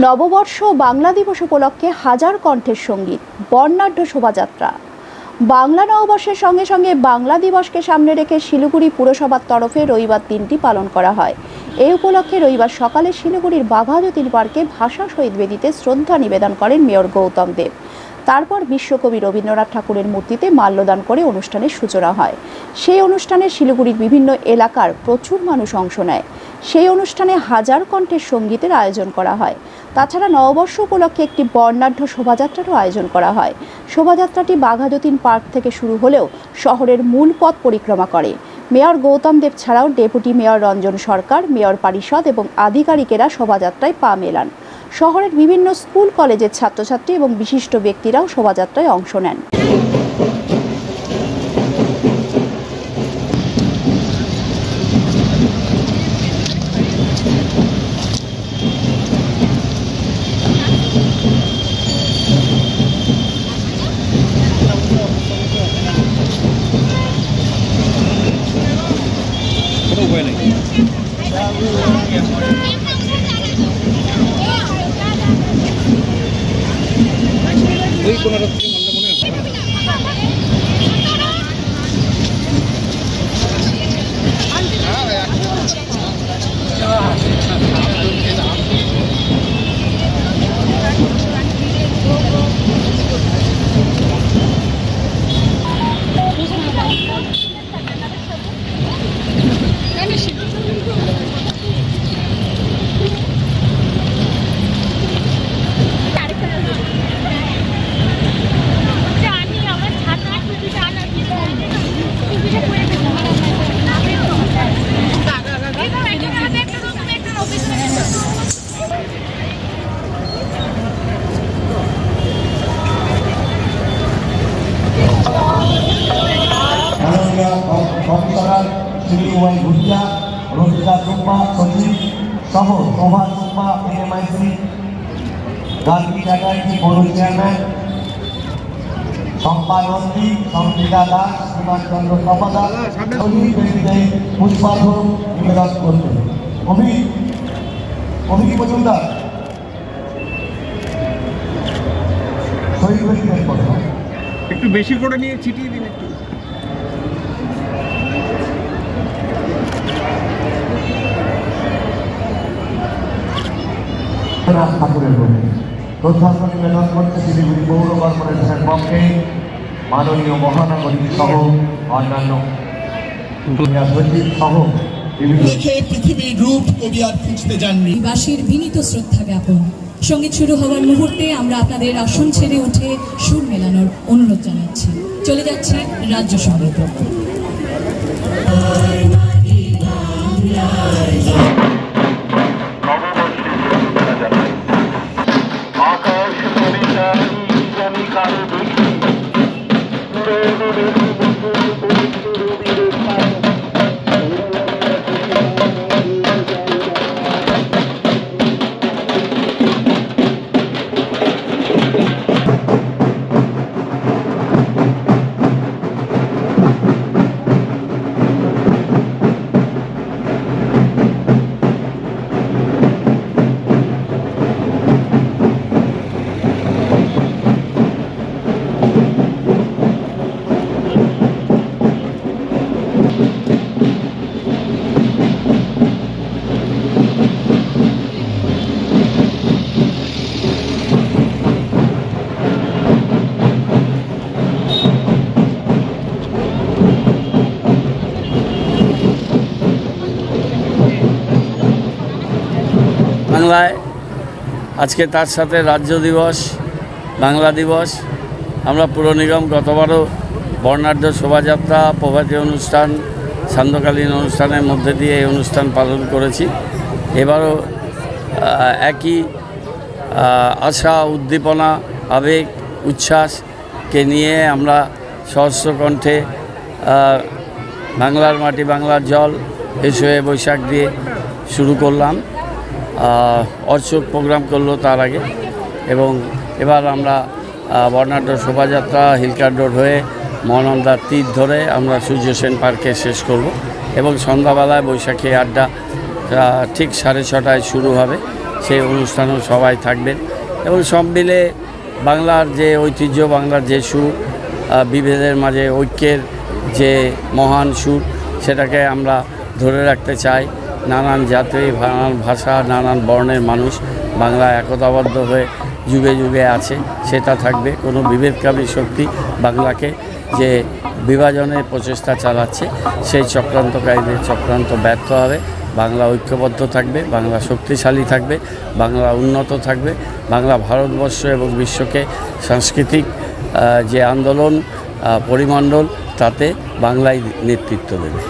নববর্ষ বাংলা দিবস উপলক্ষে হাজার কণ্ঠের সংগীত, বর্ণাঢ্য শোভাযাত্রা। বাংলা নববর্ষের সঙ্গে সঙ্গে বাংলা দিবসকে সামনে রেখে শিলিগুড়ি পুরসভার তরফে রবিবার দিনটি পালন করা হয়। এই উপলক্ষে রবিবার সকালে শিলিগুড়ির বাঘাযতীন পার্কে ভাষা শহীদ বেদিতে শ্রদ্ধা নিবেদন করেন মেয়র গৌতম দেব। তারপর বিশ্বকবি রবীন্দ্রনাথ ঠাকুরের মূর্তিতে মাল্যদান করে অনুষ্ঠানের সূচনা হয়। সেই অনুষ্ঠানে শিলিগুড়ির বিভিন্ন এলাকার প্রচুর মানুষ অংশ নেয়। সেই অনুষ্ঠানে হাজার কণ্ঠের সঙ্গীতের আয়োজন করা হয়। তাছাড়া নববর্ষ উপলক্ষে একটি বর্ণাঢ্য শোভাযাত্রারও আয়োজন করা হয়। শোভাযাত্রাটি বাঘাযতীন পার্ক থেকে শুরু হলেও শহরের মূল পথ পরিক্রমা করে। মেয়র গৌতম দেব ছাড়াও deputy mayor Ranjan Sarkar, mayor পরিষদ এবং আধিকারিকেরা শোভাযাত্রায় পা মেলান। শহরের বিভিন্ন স্কুল, কলেজের ছাত্রছাত্রী এবং বিশিষ্ট ব্যক্তিরাও শোভাযাত্রায় অংশ নেন। কোনো কমিশনার শ্রী ভুটিয়া রোহিতা চুম্বা সচিব সহ শোভা চুম্বা এমআইসি, গান্ধী চ্যাটার্জি পৌর চেয়ারম্যান শম্পা নন্দী সংগীতা দাস কুমার চন্দ্র তপাদা শহীদ ব্যক্তিদের পুষ্পার্ঘ নিবেদন করবেন অভি অভিজ্ঞ মজুমদার একটু বেশি করে নিয়ে ছিটিয়ে দিন একটু। ঠাকুরের বই শ্রদ্ধাঞ্জলি নিবেদন করতে শিলিগুড়ি পৌর কর্পোরেশনের পক্ষে মাননীয় মহানগরী সহ অন্যান্য সচিব সহ দেখে পৃথিবীর রূপ কবি আর খুঁজতে যাননি। বাসীর বিনীত শ্রদ্ধা জ্ঞাপন। সংগীত শুরু হওয়ার মুহূর্তে আমরা আপনাদের আসন ছেড়ে উঠে সুর মেলানোর অনুরোধ জানাচ্ছি। চলে যাচ্ছে রাজ্য সংগীত Thank you. বাংলায়। আজকে তার সাথে রাজ্য দিবস, বাংলা দিবস। আমরা পুর নিগম গতবারও বর্ণাঢ্য শোভাযাত্রা, প্রভাতী অনুষ্ঠান, সান্ধ্যকালীন অনুষ্ঠানের মধ্যে দিয়ে এই অনুষ্ঠান পালন করেছি। এবারও একই আশা, উদ্দীপনা, আবেগ, উচ্ছ্বাসকে নিয়ে আমরা সহস্র কণ্ঠে বাংলার মাটি, বাংলার জল, এসে বৈশাখ দিয়ে শুরু করলাম। অর্চক প্রোগ্রাম করল তার আগে। এবং এবার আমরা বর্ণাঢ্য শোভাযাত্রা হিলকার রোড হয়ে মহানন্দার তীর ধরে আমরা সূর্য সেন পার্কে শেষ করব। এবং সন্ধ্যাবেলায় বৈশাখী আড্ডা ঠিক সাড়ে ছটায় শুরু হবে। সেই অনুষ্ঠানেও সবাই থাকবেন। এবং সব মিলে বাংলার যে ঐতিহ্য, বাংলার যে সুর বিভেদের মাঝে ঐক্যের যে মহান সুর, সেটাকে আমরা ধরে রাখতে চাই। নানান জাতি, নানান ভাষা, নানান বর্ণের মানুষ বাংলা একতাবদ্ধ হয়ে যুগে যুগে আছে, সেটা থাকবে। কোনো বিভেদকামী শক্তি বাংলাকে যে বিভাজনের প্রচেষ্টা চালাচ্ছে, সেই চক্রান্তকারীদের চক্রান্ত ব্যর্থ হবে। বাংলা ঐক্যবদ্ধ থাকবে, বাংলা শক্তিশালী থাকবে, বাংলা উন্নত থাকবে। বাংলা ভারতবর্ষ এবং বিশ্বকে সাংস্কৃতিক যে আন্দোলন পরিমণ্ডল, তাতে বাংলাই নেতৃত্ব দেবে।